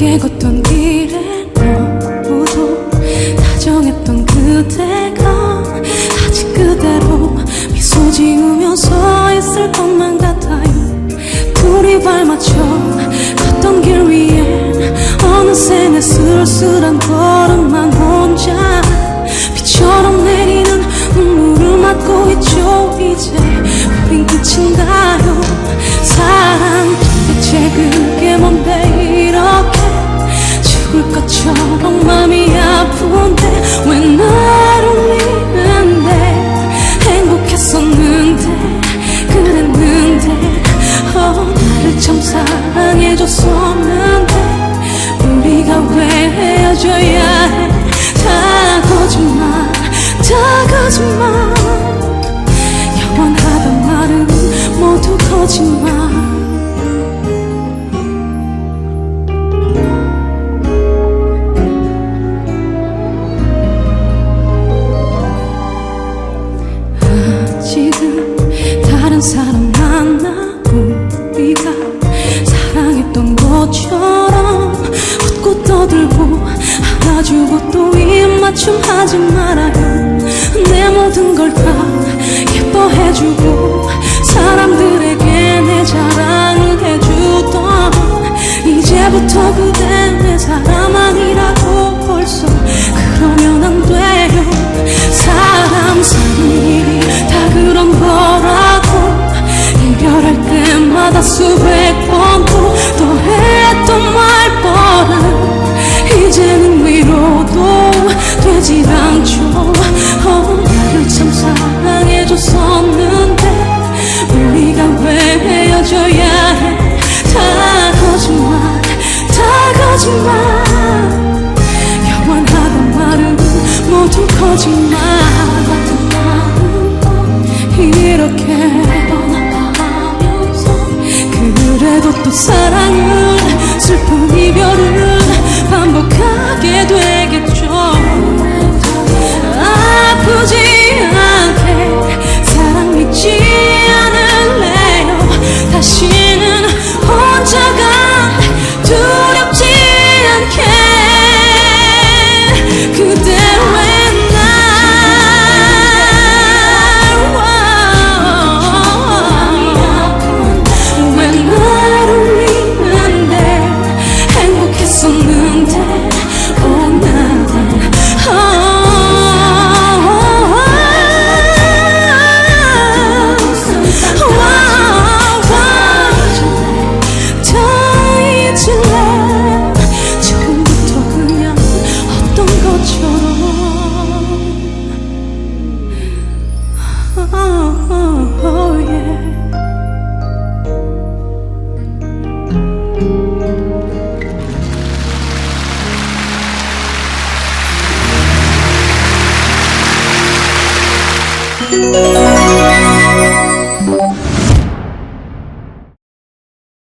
함께 걷던 길에 너무도 다정했던 그대가 아직 그대로 미소 지으며 서 있을 것만 같아요. 둘이 발맞춰 걷던 길 위엔 어느새 내 쓸쓸한 걸음만 혼자. 비처럼 내리는 눈물을 맞고 있죠 이제 것처럼 마음이 아픈데 왜 나를 믿는데 행복했었는데 그랬는데 어 나를 참 사랑해줬었는데 우리가 왜 헤어져야 해 다 거짓말 다 거짓말. 영원하단 말은 모두 거짓말 지금 다른 사람 만나 우리가 사랑했던 것처럼 웃고 떠들고 안아주고 또 입맞춤 하지 말아요. 내 모든 걸다 예뻐해주고 사람들에 그래도 또 사랑은 슬픈 이별은 반복하게 되겠죠